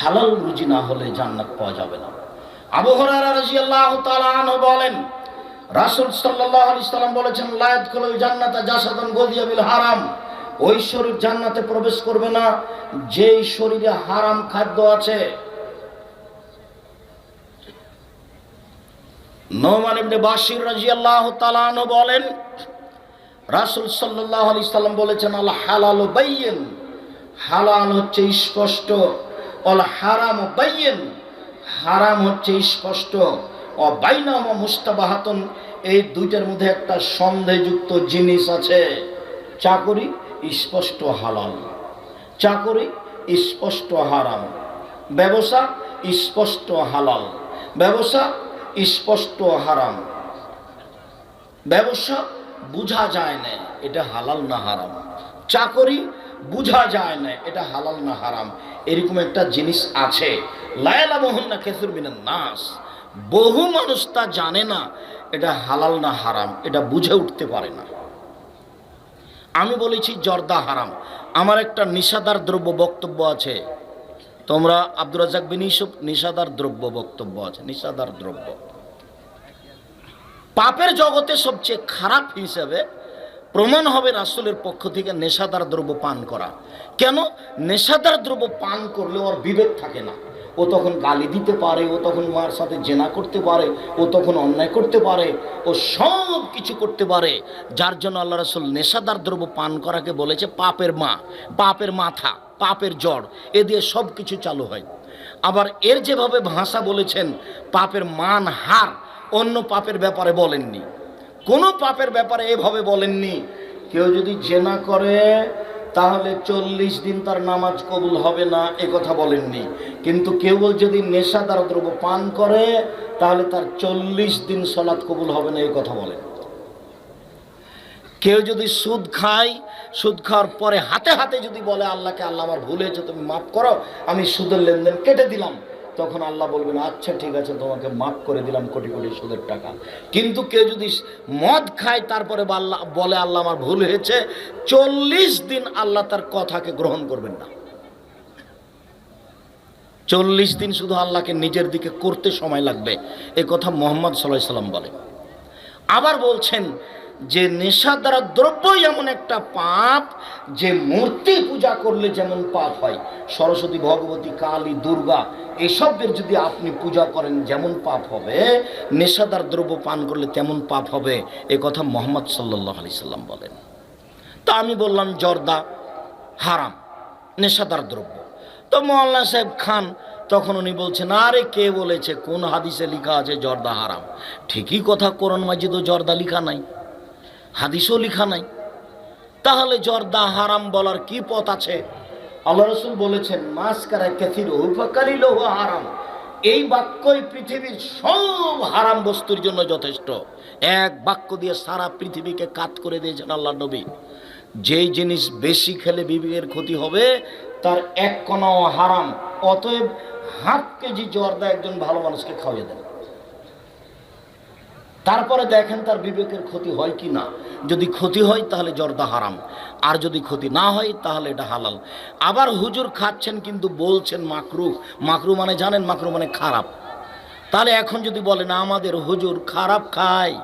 হালাল রুজি না হলে জান্নাত পাওয়া যাবে না। আবু হুরায়রা রাদিয়াল্লাহু তাআলা বলেন, রাসূল সাল্লাল্লাহু আলাইহি সাল্লাম বলেছেন, লা ইয়াদখুলুল জান্নাতা জাসাদান গদিয়া বিল হারাম। ওই শরীর জান্নাতে প্রবেশ করবে না, যেই শরীরে হারাম খাদ্য আছে। নোমান ইবনে বাশির রাদিয়াল্লাহু তাআলা বলেন, রাসূল সাল্লাল্লাহু আলাইহি সাল্লাম বলেছেন, আল হালালু বাইয়িন। হালাল হচ্ছে স্পষ্ট। অল হারাম বাইয়িন। হারাম হচ্ছে স্পষ্ট। ও বাইনামা মুস্তাবাহাতুন, এই দুইটার মধ্যে একটা সন্দেহযুক্ত জিনিস আছে। চাকরি স্পষ্ট হালাল। চাকরি স্পষ্ট হারাম। ব্যবসা স্পষ্ট হালাল। ব্যবসা স্পষ্ট হারাম। ব্যবসা বুঝা যায় না, এটা হালাল না হারাম। চাকরি বুঝা যায় না, এটা হালাল না হারাম। এরকম একটা জিনিস আছে। লায়লা মোহন না খেসুর মিনান নাস। বহু মানুষ তা জানে না, এটা হালাল না হারাম, এটা বুঝে উঠতে পারে না। আমি বলেছি জর্দা হারাম। আমার একটা নিষাদার দ্রব্য বক্তব্য আছে। তোমরা আব্দুর রাজাক বিন ইউসুফ নিষাদার দ্রব্য বক্তব্য আছে নিষাদার দ্রব্য। পাপের জগতে সবচেয়ে খারাপ হিসেবে প্রমাণ হবে রাসূলের পক্ষ থেকে নেশাদার দ্রব্য পান করা। কেন? নেশাদার দ্রব্য পান করলে ওর বিবেক থাকে না। ও তখন গালি দিতে পারে, ও তখন মার সাথে জেনা করতে পারে, ও তখন অন্যায় করতে পারে, ও সব কিছু করতে পারে। যার জন্য আল্লাহ রাসূল নেশাদার দ্রব্য পান করাকে বলেছে পাপের মা, পাপের মাথা, পাপের জড়, এ দিয়ে সব কিছু চালু হয়। আবার এর যেভাবে ভাষা বলেছেন, পাপের মান হার, অন্য পাপের ব্যাপারে বলেননি। কোনো পাপের ব্যাপারে এভাবে বলেননি। কেউ যদি জেনা করে, তাহলে চল্লিশ দিন তার নামাজ কবুল হবে না, এ কথা বলেননি। কিন্তু কেউ যদি নেশাদার দ্রব্য পান করে, তাহলে তার চল্লিশ দিন সলাৎ কবুল হবে না এই কথা বলেন। কেউ যদি সুদ খায়, সুদ খাওয়ার পরে হাতে হাতে যদি বলে, আল্লাহকে আল্লাহ আমার ভুল হয়েছে, তুমি মাফ করো, আমি সুদের লেনদেন কেটে দিলাম। তখন আল্লাহ বলবেন আচ্ছা ঠিক আছে, তোমাকে মাফ করে দিলাম কোটি কোটি সুদের টাকা। কিন্তু কেউ যদি মদ খায়, তারপরে আল্লাহ, বলে আল্লাহ আমার ভুল হয়েছে, চল্লিশ দিন আল্লাহ তার কথাকে গ্রহণ করবেন না। চল্লিশ দিন শুধু আল্লাহকে নিজের দিকে করতে সময় লাগবে। এ কথা মোহাম্মদ সাল্লাহ সাল্লাম বলে। আবার বলছেন যে নেশা দ্বারা দ্রব্যই এমন একটা পাপ, যে মূর্তি পূজা করলে যেমন পাপ হয়, সরস্বতী, ভগবতী, কালী, দুর্গা, এসবের যদি আপনি পূজা করেন যেমন পাপ হবে, নেশাদার দ্রব্য পান করলে তেমন পাপ হবে, এ কথা মোহাম্মদ সাল্লাহ আলি সাল্লাম বলেন। তা আমি বললাম, জর্দা হারাম, নেশাদার দ্রব্য। তো মোল্লা সাহেব খান, তখন উনি বলছেন, আরে কে বলেছে? কোন হাদিসে লেখা আছে জর্দা হারাম? ঠিকই কথা, কোরআন মাজিদও জর্দা লেখা নাই। হাদিসও লিখা নাই। তাহলে জর্দা হারাম বলার কি পথ আছে? আল্লাহ রসুল বলেছেন মাস কারা ক্যাথির উপকারিল হারাম। এই বাক্যই পৃথিবীর সব হারাম বস্তুর জন্য যথেষ্ট। এক বাক্য দিয়ে সারা পৃথিবীকে কাত করে দিয়েছেন আল্লাহ নবী। যেই জিনিস বেশি খেলে বিবেকের ক্ষতি হবে, তার এক কণাও হারাম। অতএব হাফ কেজি জর্দা একজন ভালো মানুষকে খাওয়াইয়ে দেন। তারপরে দেখেন তার বিবেকের ক্ষতি হয় কি না। যদি ক্ষতি হয়, তাহলে জর্দা হারাম। আর যদি ক্ষতি না হয়, তাহলে এটা হালাল। আবার হুজুর খাচ্ছেন কিন্তু বলছেন মাকরু মাকরু মানে জানেন মাকরু মানে খারাপ। তাহলে এখন যদি বলেন, আমাদের হুজুর খারাপ খায়।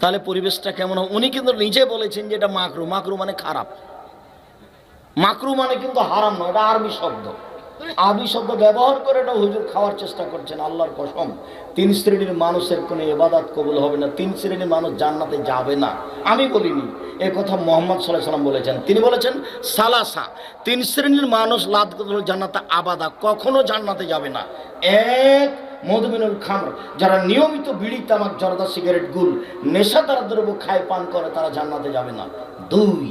তাহলে পরিবেশটা কেমন হবে উনি কিন্তু নিজে বলেছেন যে এটা মাকরু মাকরু মানে খারাপ। মাকরু মানে কিন্তু হারাম নয়, এটা আরবি শব্দ। আরবি শব্দ ব্যবহার করে এটা হুজুর খাওয়ার চেষ্টা করছেন, আল্লাহর কসম। তিন শ্রেণির মানুষের কোনো এবাদাত কবুল হবে না, তিন শ্রেণির মানুষ জান্নাতে যাবে না। আমি বলিনি, এ কথা মোহাম্মদ সাল্লাহ সাল্লাম বলেছেন। তিনি বলেছেন, সালাসা, তিন শ্রেণির মানুষ লাদ জান্নাতে আবাদা, কখনো জান্নাতে যাবে না। এক, মধুমিনুল খামর, যারা নিয়মিত বিড়ি, তামাক, জর্দা, সিগারেট, গুল, নেশা তারা দ্রব্য খায়, পান করে, তারা জান্নাতে যাবে না। দুই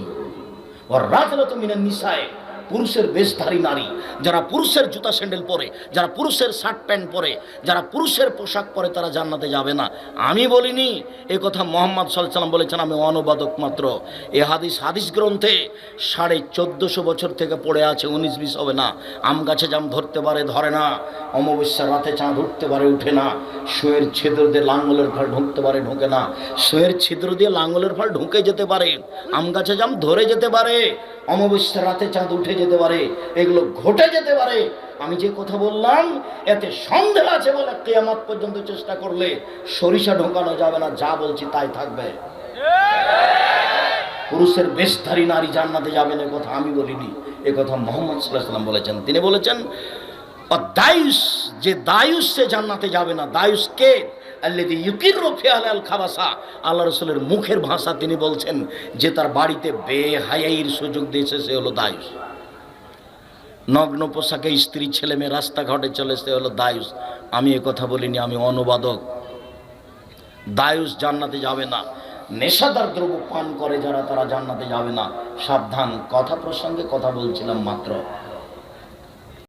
ওর রাজরত মিনা নিশায় পুরুষের বেশধারী নারী, যারা পুরুষের জুতা স্যান্ডেল পরে, যারা পুরুষের শার্ট প্যান্ট পরে, যারা পুরুষের পোশাক পরে তারা জান্নাতে যাবে না। আমি বলিনি, এ কথা মোহাম্মদ সাল্লাম বলেছেন, আমি অনুবাদক মাত্র। এ হাদিস হাদিস গ্রন্থে সাড়ে চোদ্দোশো বছর থেকে পড়ে আছে, উনিশ বিশ হবে না। আম গাছে জাম ধরতে পারে, ধরে না। অমাবস্যার রাতে চাঁদ উঠতে পারে, উঠে না। শুয়ের ছিদ্র দিয়ে লাঙ্গলের ফল ঢুকতে পারে, ঢুকে না। শুয়ের ছিদ্র দিয়ে লাঙ্গলের ফল ঢুকে যেতে পারে। আম গাছে জাম ধরে যেতে পারে। অমাবস্যা রাতে চাঁদ উঠে যেতে পারে, এগুলো ঘটে যেতে পারে। আমি যে কথা বললাম, এতে সন্দেহ আছে বলে কেয়ামত পর্যন্ত চেষ্টা করলে সরিষা ঢোকানো যাবে না, যা বলছি তাই থাকবে। পুরুষের বেশধারী নারী জান্নাতে যাবেন এ কথা আমি বলিনি, এ কথা মোহাম্মদ সাল্লাহ সাল্লাম বলেছেন। তিনি বলেছেন "অ দায়ুস যে দায়ুস সে জান্নাতে যাবে না দায়ুস কে খাবাসা আল্লাহ রসুলের মুখের ভাষা তিনি বলছেন যে তার বাড়িতে বেহায়াইয়ের সুযোগ দিয়েছে সে হলো দায়ুস নগ্ন পোশাকে স্ত্রী ছেলে মেয়ে রাস্তাঘাটে চলে সে হলো দায়ুস আমি এ কথা বলিনি আমি অনুবাদক দায়ুস জান্নাতে যাবে না নেশাদার দ্রব্য পান করে যারা, তারা জান্নাতে যাবে না। সাবধান, কথা প্রসঙ্গে কথা বলছিলাম মাত্র।